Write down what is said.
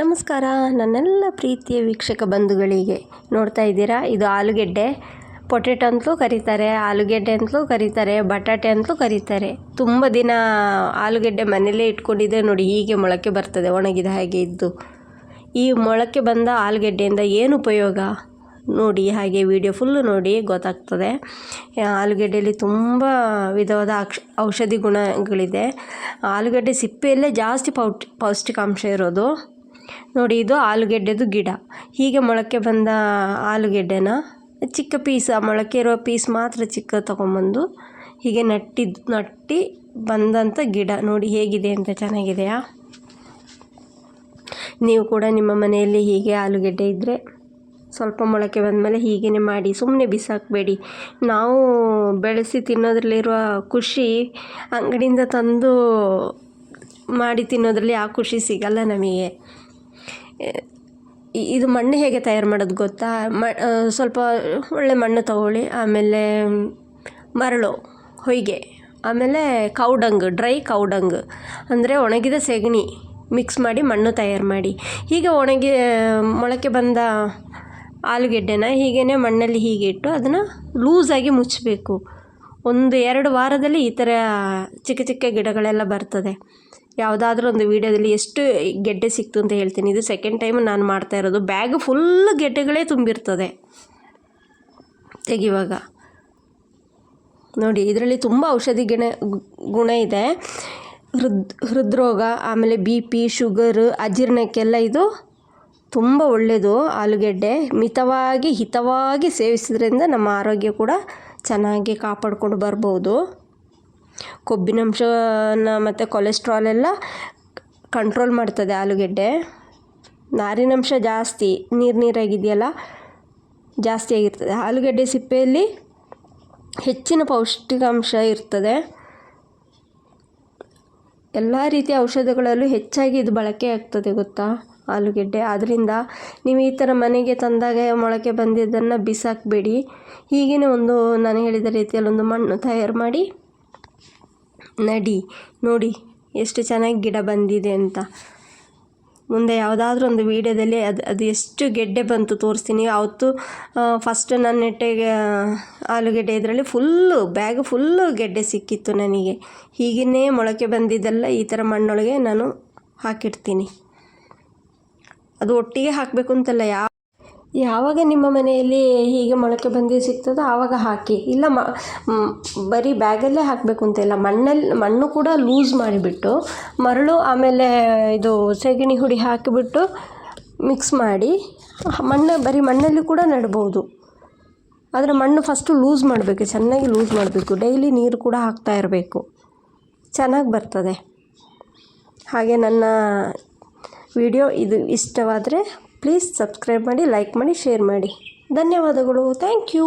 ನಮಸ್ಕಾರ. ನನ್ನೆಲ್ಲ ಪ್ರೀತಿಯ ವೀಕ್ಷಕ ಬಂಧುಗಳಿಗೆ ನೋಡ್ತಾ ಇದ್ದೀರಾ? ಇದು ಆಲೂಗೆಡ್ಡೆ. ಪೊಟೆಟೊ ಅಂತಲೂ ಕರೀತಾರೆ, ಆಲೂಗೆಡ್ಡೆ ಅಂತಲೂ ಕರೀತಾರೆ, ಬಟಾಟೆ ಅಂತಲೂ ಕರೀತಾರೆ. ತುಂಬ ದಿನ ಆಲೂಗೆಡ್ಡೆ ಮನೇಲೇ ಇಟ್ಕೊಂಡಿದ್ದರೆ ನೋಡಿ ಹೀಗೆ ಮೊಳಕೆ ಬರ್ತದೆ, ಒಣಗಿದ ಹಾಗೆ ಇದ್ದು. ಈ ಮೊಳಕೆ ಬಂದ ಆಲೂಗೆಡ್ಡೆಯಿಂದ ಏನು ಉಪಯೋಗ? ನೋಡಿ, ಹಾಗೆ ವಿಡಿಯೋ ಫುಲ್ಲು ನೋಡಿ ಗೊತ್ತಾಗ್ತದೆ. ಆಲೂಗೆಡ್ಡೆಯಲ್ಲಿ ತುಂಬ ವಿಧವಾದ ಅಕ್ಷ, ಔಷಧಿ ಗುಣಗಳಿದೆ. ಆಲೂಗಡ್ಡೆ ಸಿಪ್ಪೆಯಲ್ಲೇ ಜಾಸ್ತಿ ಪೌಷ್ಟಿಕಾಂಶ ಇರೋದು. ನೋಡಿ, ಇದು ಆಲೂಗೆಡ್ಡೆದು ಗಿಡ. ಹೀಗೆ ಮೊಳಕೆ ಬಂದ ಆಲೂಗೆಡ್ಡೆನ ಚಿಕ್ಕ ಪೀಸ್ ಮೊಳಕೆ ಇರೋ ಪೀಸ್ ಮಾತ್ರ ಚಿಕ್ಕ ತೊಗೊಂಬಂದು ಹೀಗೆ ನಟ್ಟಿದ್ದು ನಟ್ಟಿ ಬಂದಂಥ ಗಿಡ. ನೋಡಿ, ಹೇಗಿದೆ ಅಂತ ಚೆನ್ನಾಗಿದೆಯಾ? ನೀವು ಕೂಡ ನಿಮ್ಮ ಮನೆಯಲ್ಲಿ ಹೀಗೆ ಆಲೂಗೆಡ್ಡೆ ಇದ್ದರೆ ಸ್ವಲ್ಪ ಮೊಳಕೆ ಬಂದಮೇಲೆ ಹೀಗೇ ಮಾಡಿ. ಸುಮ್ಮನೆ ಬಿಸಾಕಬೇಡಿ. ನಾವು ಬೆಳೆಸಿ ತಿನ್ನೋದ್ರಲ್ಲಿರುವ ಖುಷಿ ಅಂಗಡಿಯಿಂದ ತಂದು ಮಾಡಿ ತಿನ್ನೋದ್ರಲ್ಲಿ ಆ ಖುಷಿ ಸಿಗಲ್ಲ ನಮಗೆ. ಇದು ಮಣ್ಣು ಹೇಗೆ ತಯಾರು ಮಾಡೋದು ಗೊತ್ತಾ? ಮ ಸ್ವಲ್ಪ ಒಳ್ಳೆ ಮಣ್ಣು ತಗೊಳ್ಳಿ, ಆಮೇಲೆ ಮರಳು, ಹೊಯ್ಗೆ, ಆಮೇಲೆ ಕೌಡಂಗ್, ಡ್ರೈ ಕೌಡಂಗ್, ಅಂದರೆ ಒಣಗಿದ ಸೆಗಣಿ ಮಿಕ್ಸ್ ಮಾಡಿ ಮಣ್ಣು ತಯಾರು ಮಾಡಿ. ಹೀಗೆ ಒಣಗಿ ಮೊಳಕೆ ಬಂದ ಆಲೂಗೆಡ್ಡೆನ ಹೀಗೇ ಮಣ್ಣಲ್ಲಿ ಹೀಗೆ ಇಟ್ಟು ಅದನ್ನು ಲೂಸಾಗಿ ಮುಚ್ಚಬೇಕು ಒಂದು ಎರಡು ವಾರದಲ್ಲಿ ಈ ಥರ ಚಿಕ್ಕ ಚಿಕ್ಕ ಗಿಡಗಳೆಲ್ಲ ಬರ್ತದೆ. ಯಾವುದಾದ್ರೂ ಒಂದು ವೀಡಿಯೋದಲ್ಲಿ ಎಷ್ಟು ಗೆಡ್ಡೆ ಸಿಕ್ತು ಅಂತ ಹೇಳ್ತೀನಿ. ಇದು ಸೆಕೆಂಡ್ ಟೈಮ್ ನಾನು ಮಾಡ್ತಾ ಇರೋದು. ಬ್ಯಾಗ್ ಫುಲ್ ಗೆಡ್ಡೆಗಳೇ ತುಂಬಿರ್ತದೆ. ತೆಗಿವಾಗ. ನೋಡಿ, ಇದರಲ್ಲಿ ತುಂಬ ಔಷಧಿ ಗುಣ ಗುಣ ಇದೆ. ಹೃದ್, ಹೃದ್ರೋಗ, ಆಮೇಲೆ ಬಿ ಪಿ ಶುಗರ್ ಅಜೀರ್ಣಕ್ಕೆಲ್ಲ ಇದು ತುಂಬ ಒಳ್ಳೆಯದು ಆಲೂಗೆಡ್ಡೆ. ಮಿತವಾಗಿ, ಹಿತವಾಗಿ ಸೇವಿಸೋದ್ರಿಂದ ನಮ್ಮ ಆರೋಗ್ಯ ಕೂಡ ಚೆನ್ನಾಗಿ ಕಾಪಾಡಿಕೊಂಡು ಬರ್ಬೋದು. ಕೊಬ್ಬಿನಂಶನ ಮತ್ತು ಕೊಲೆಸ್ಟ್ರಾಲ್ ಎಲ್ಲ ಕಂಟ್ರೋಲ್ ಮಾಡ್ತದೆ ಆಲೂಗೆಡ್ಡೆ. ನಾರಿನಂಶ ಜಾಸ್ತಿ, ನೀರು ನೀರಾಗಿದೆಯಲ್ಲ, ಜಾಸ್ತಿ ಆಗಿರ್ತದೆ. ಆಲೂಗೆಡ್ಡೆ ಸಿಪ್ಪೆಯಲ್ಲಿ ಹೆಚ್ಚಿನ ಪೌಷ್ಟಿಕಾಂಶ ಇರ್ತದೆ. ಎಲ್ಲ ರೀತಿಯ ಔಷಧಗಳಲ್ಲೂ ಹೆಚ್ಚಾಗಿ ಇದು ಬಳಕೆ ಆಗ್ತದೆ ಗೊತ್ತಾ ಆಲೂಗೆಡ್ಡೆ. ಆದ್ದರಿಂದ ನೀವು ಈ ಥರ ಮನೆಗೆ ತಂದಾಗ ಮೊಳಕೆ ಬಂದಿದ್ದನ್ನು ಬಿಸಾಕಬೇಡಿ. ಹೀಗೇ ಒಂದು ನಾನು ಹೇಳಿದ ರೀತಿಯಲ್ಲಿ ಒಂದು ಮಣ್ಣು ತಯಾರು ಮಾಡಿ ನಡಿ, ನೋಡಿ ಎಷ್ಟು ಚೆನ್ನಾಗಿ ಗಿಡ ಬಂದಿದೆ ಅಂತ. ಮುಂದೆ ಯಾವುದಾದ್ರೂ ಒಂದು ವೀಡಿಯೋದಲ್ಲಿ ಅದು ಅದು ಎಷ್ಟು ಗೆಡ್ಡೆ ಬಂತು ತೋರಿಸ್ತೀನಿ. ಅವತ್ತು ಫಸ್ಟ್ ನನ್ನ ನೆಟ್ಟೆಗೆ ಆಲೂಗೆಡ್ಡೆ ಇದರಲ್ಲಿ ಫುಲ್ಲು ಬ್ಯಾಗ್ ಫುಲ್ಲು ಗೆಡ್ಡೆ ಸಿಕ್ಕಿತ್ತು ನನಗೆ. ಹೀಗೇ ಮೊಳಕೆ ಬಂದಿದ್ದೆಲ್ಲ ಈ ಥರ ಮಣ್ಣೊಳಗೆ ನಾನು ಹಾಕಿಡ್ತೀನಿ. ಅದು ಒಟ್ಟಿಗೆ ಹಾಕಬೇಕು ಅಂತಲ್ಲ ಯಾವ ಯಾವಾಗ ನಿಮ್ಮ ಮನೆಯಲ್ಲಿ ಹೀಗೆ ಮೊಳಕೆ ಬಂದು ಸಿಗ್ತದೋ ಆವಾಗ ಹಾಕಿ. ಇಲ್ಲ ಮ ಬರೀ ಬ್ಯಾಗಲ್ಲೇ ಹಾಕಬೇಕು ಅಂತಿಲ್ಲ ಮಣ್ಣಲ್ಲಿ ಮಣ್ಣು ಕೂಡ ಲೂಸ್ ಮಾಡಿಬಿಟ್ಟು, ಮರಳು ಆಮೇಲೆ ಇದು ಸೆಗಣಿ ಹುಡಿ ಹಾಕಿಬಿಟ್ಟು ಮಿಕ್ಸ್ ಮಾಡಿ, ಮಣ್ಣು, ಬರೀ ಮಣ್ಣಲ್ಲಿ ಕೂಡ ನೆಡ್ಬೋದು. ಆದರೆ ಮಣ್ಣು ಫಸ್ಟು ಲೂಸ್ ಮಾಡಬೇಕು, ಚೆನ್ನಾಗಿ ಲೂಸ್ ಮಾಡಬೇಕು. ಡೈಲಿ ನೀರು ಕೂಡ ಹಾಕ್ತಾ ಇರಬೇಕು. ಚೆನ್ನಾಗಿ ಬರ್ತದೆ. ಹಾಗೆ ನನ್ನ ವಿಡಿಯೋ ಇದು ಇಷ್ಟವಾದರೆ ಪ್ಲೀಸ್ ಸಬ್ಸ್ಕ್ರೈಬ್ ಮಾಡಿ ಲೈಕ್ ಮಾಡಿ ಶೇರ್ ಮಾಡಿ. ಧನ್ಯವಾದಗಳು. Thank you